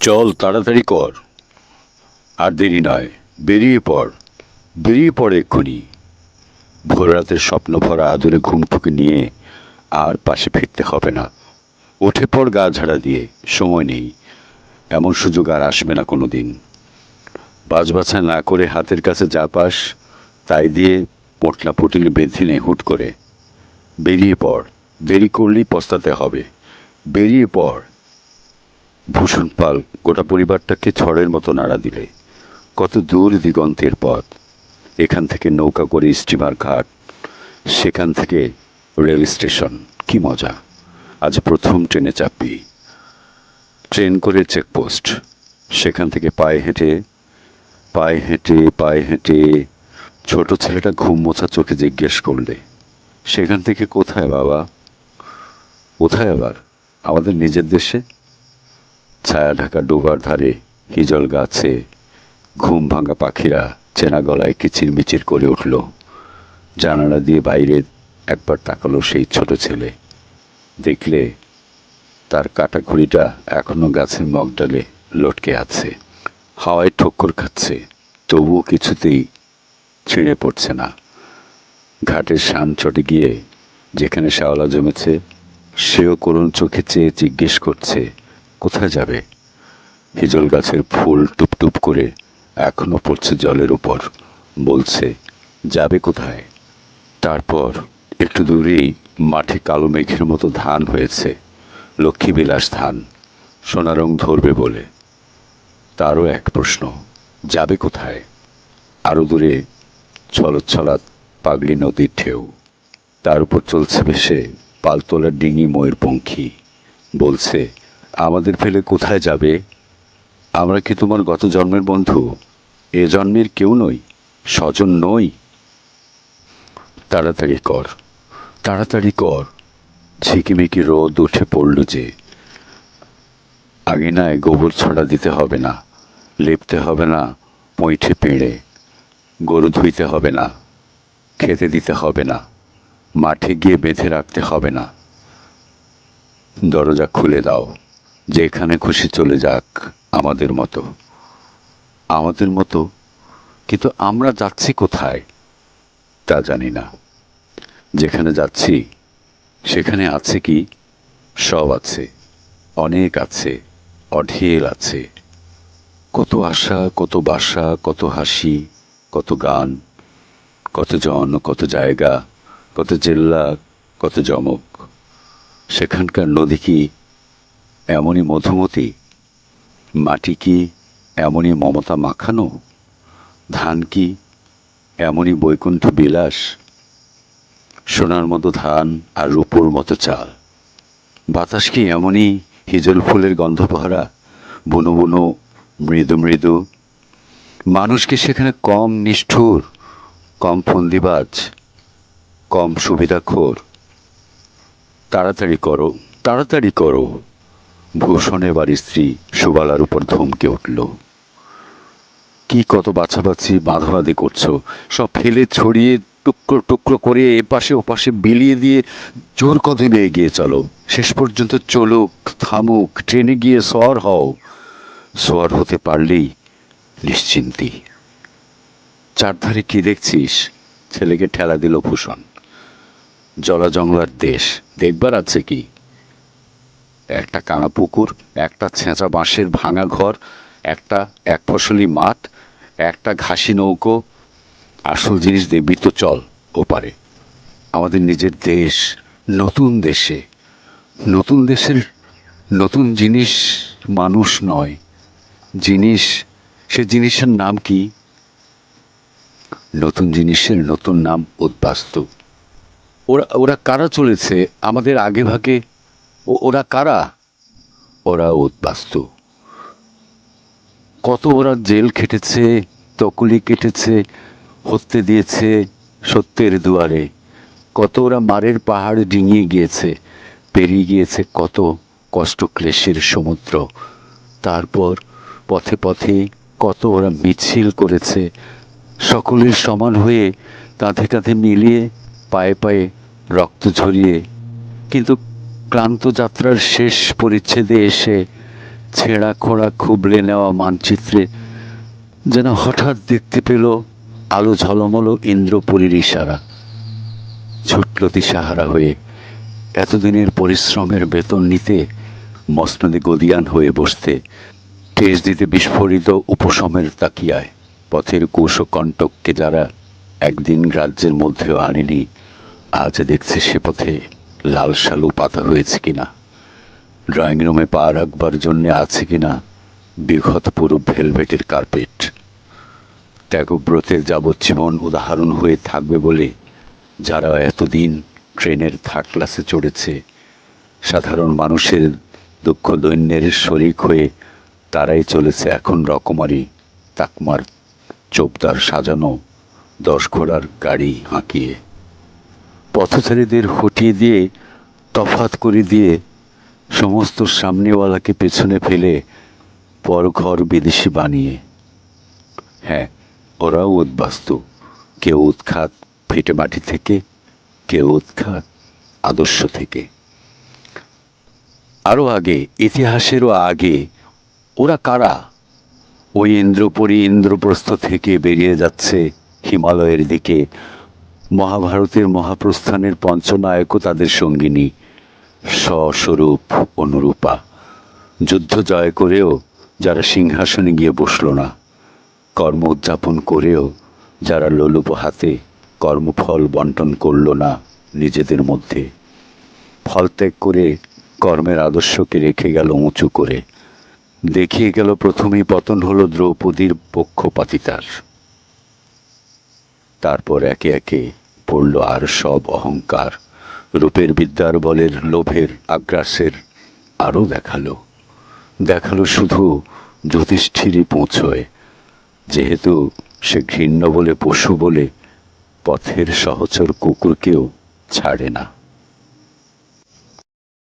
চল তাড়াতাড়ি কর। আর দেরি নয়, বেরিয়ে পড় বেরিয়ে পড় এক্ষুনি। ভোর রাতের স্বপ্ন ভরা আদরে ঘুমটুকে নিয়ে আর পাশে ফিরতে হবে না। উঠে পড় গা ঝাড়া দিয়ে, সময় নেই। এমন সুযোগ আর আসবে না কোনো দিন বাছবাছা না করে হাতের কাছে যা পাস, তাই দিয়ে পটলা পুটলি বেঁধে নে হুট করে। বেরিয়ে পড়, দেরি করলেই পস্তাতে হবে। বেরিয়ে পড় ভূষণ পাল গোটা পরিবারটাকে ছড়ের মতো নাড়া দিলে। কত দূর দিগন্তের পথ। এখান থেকে নৌকা করে স্টিমার ঘাট, সেখান থেকে রেল স্টেশন। কি মজা। আজ প্রথম ট্রেনে চাপবি। ট্রেন করে চেকপোস্ট। সেখান থেকে পায়ে হেঁটে পায়ে হেঁটে পায়ে হেঁটে ছোট ছেলেটা ঘুম মোছা চোখে জিজ্ঞেস করলে, সেখান থেকে কোথায় বাবা? কোথায় আবার? আমাদের নিজের দেশে? ছায়া ঢাকা ডোবার ধারে হিজল গাছে, ঘুম ভাঙা পাখিরা চেনা গলায় কিচিরমিচির করে উঠল। জানালা দিয়ে বাইরে একবার তাকালো সেই ছোট ছেলে। দেখলে তার কাটা ঘুড়িটা এখনও গাছের মগডালে লটকে আছে। হাওয়ায় ঠক্কর খাচ্ছে, তবুও কিছুতেই ছিঁড়ে পড়ছে না। ঘাটের শান চটে গিয়ে যেখানে শ্যাওলা জমেছে, সেও করুণ চোখে চেয়ে জিজ্ঞেস করছে কোথায় যাবে? হিজল গাছের ফুল টুপটুপ করে এখনও পড়ছে জলের উপর। বলছে, যাবে কোথায়? তারপর একটু দূরেই মাঠে কালো মেঘের মতো ধান হয়েছে, লক্ষ্মীবিলাস ধান। সোনারং ধরবে বলে। তারও এক প্রশ্ন, যাবে কোথায়? আরও দূরে ছলছলাৎ পাগলি নদীর ঢেউ। তার উপর চলছে ভেসে পালতোলার ডিঙি ময়ূরপঙ্খী। বলছে আমাদের ফেলে কোথায় যাবে? আমরা কি তোমার গত জন্মের বন্ধু? এ জন্মের কেউ নই, স্বজন নই। তাড়াতাড়ি কর তাড়াতাড়ি কর। ঝিকিমিকি রোদ উঠে পড়ল যে। আগিনায় গোবর ছড়া দিতে হবে না, লেপতে হবে না পৈঠে পেঁড়ে। গরু ধুইতে হবে না, খেতে দিতে হবে না, মাঠে গিয়ে বেঁধে রাখতে হবে না। দরজা খুলে দাও। যেখানে খুশি চলে যাক আমাদের মতো। আমাদের মতো, কিন্তু আমরা যাচ্ছি কোথায় তা জানি না। যেখানে যাচ্ছি, সেখানে আছে কি? সব আছে, অনেক আছে, অঢেল আছে। কত আশা, কত বাসা, কত হাসি, কত গান, কত জন, কত জায়গা, কত জেল্লা, কত জমক। সেখানকার নদী কি এমনই মধুমতি, মাটি কি এমনই মমতা মাখানো, ধান কি এমনই বৈকুণ্ঠ বিলাস, সোনার মতো ধান আর রূপোর মতো চাল। বাতাস কি এমনই হিজল ফুলের গন্ধ ভরা বুনো বুনো, মৃদু মৃদু? মানুষ কি সেখানে কম নিষ্ঠুর, কম ফন্দিবাজ, কম সুবিধাখোর? তাড়াতাড়ি করো তাড়াতাড়ি করো। ভূষণের বাড়ির স্ত্রী সুবালার উপর ধমকে উঠল। কি কত বাছাবাছি, বাঁধাবাঁধি করছ। সব ফেলে ছড়িয়ে টুকরো টুকরো করে এপাশে ওপাশে বিলিয়ে দিয়ে জোর কদমে এগিয়ে চলো। শেষ পর্যন্ত চলুক থামুক, ট্রেনে গিয়ে সর হও। সোয়ার হতে পারলেই নিশ্চিন্তি। চারধারে কি দেখছিস? ছেলেকে ঠেলা দিল ভূষণ। জলা জংলার দেশ, দেখবার আছে কি? একটা কানা পুকুর, একটা ছেঁচা বাঁশের ভাঙা ঘর, একটা এক ফসলি মাঠ, একটা ঘাসি নৌকো, আসল জিনিস দেখবি তো চল ওপারে। আমাদের নিজের দেশ, নতুন দেশে। নতুন দেশের নতুন জিনিস মানুষ নয়। জিনিস, সে জিনিসের নাম কি? নতুন জিনিসের নতুন নাম উদ্বাস্তু। ওরা ওরা কারা চলেছে? আমাদের আগে ভাগে ওরা কারা? ওরা উদ্বাস্তু। কত ওরা জেল খেটেছে, তকুলি কেটেছে, হত্যে দিয়েছে সত্যের দুয়ারে। কত ওরা মারের পাহাড় ডিঙিয়ে গিয়েছে, পেরিয়ে গিয়েছে কত কষ্ট ক্লেশের সমুদ্র। তারপর পথে পথে কত ওরা মিছিল করেছে, সকলের সমান হয়ে কাঁধে কাঁধে মিলিয়ে পায়ে পায়ে রক্ত ঝরিয়ে। কিন্তু ক্লান্ত যাত্রার শেষ পরিচ্ছেদে এসে ছেঁড়া খোঁড়া খুবলে নেওয়া মানচিত্রে যেন হঠাৎ দেখতে পেল আলো ঝলমলো ইন্দ্রপুরীর ইশারা। ছুটল দিশাহারা হয়ে এতদিনের পরিশ্রমের বেতন নিতে মসনদে গদিয়ান হয়ে বসতে ঠেস দিতে বিস্ফোরিত উপশমের তাকিয়ায় পথের ও কণ্টককে যারা একদিন রাজ্যের মধ্যেও আনেনি, আজ দেখছে সে পথে লাল শালু পাতা হয়েছে কিনা? ড্রয়িং রুমে পা রাখবার জন্য আছে কিনা? বিগত পুরো ভেলভেটের কার্পেট। ত্যাগব্রতের যাবজ্জীবন উদাহরণ হয়ে থাকবে বলে যারা এতদিন ট্রেনের থার্ড ক্লাসে চড়েছে, সাধারণ মানুষের দুঃখ দৈন্যের শরিক হয়ে তারাই চলেছে এখন রকমারি তাকমার চোপদার সাজানো দশ ঘোড়ার গাড়ি হাঁকিয়ে। পথচারীদের হটিয়ে দিয়ে তফাত করে দিয়ে সমস্ত সামনেওয়ালাকে পেছনে ফেলে পর ঘর বিদেশি বানিয়ে। হ্যাঁ ওরাও উদ্বাস্তু। কেউ উৎখাত ফেটে মাটি থেকে, কেউ উৎখাত আদর্শ থেকে। আরও আগে, ইতিহাসেরও আগে, ওরা কারা? ওই ইন্দ্রপুরী ইন্দ্রপ্রস্থ থেকে বেরিয়ে যাচ্ছে হিমালয়ের দিকে। মহাভারতের মহাপ্রস্থানের পঞ্চনায়কও তাদের সঙ্গিনী, স্বস্বরূপ অনুরূপা। যুদ্ধ জয় করেও যারা সিংহাসনে গিয়ে বসল না, কর্ম উদযাপন করেও যারা লোলুপ হাতে কর্মফল বন্টন করল না নিজেদের মধ্যে ফল ত্যাগ করে কর্মের আদর্শকে রেখে গেল উঁচু করে। দেখিয়ে গেল প্রথমেই পতন হলো দ্রৌপদীর পক্ষপাতিতার। তারপর একে একে পড়ল আর সব অহংকার। রূপের বিদ্যার বলের লোভের আগ্রাসের আরও দেখাল। দেখাল শুধু যুধিষ্ঠিরই পৌঁছয়। যেহেতু সে ঘৃণ্য বলে পশু বলে পথের সহচর কুকুরকেও ছাড়ে না।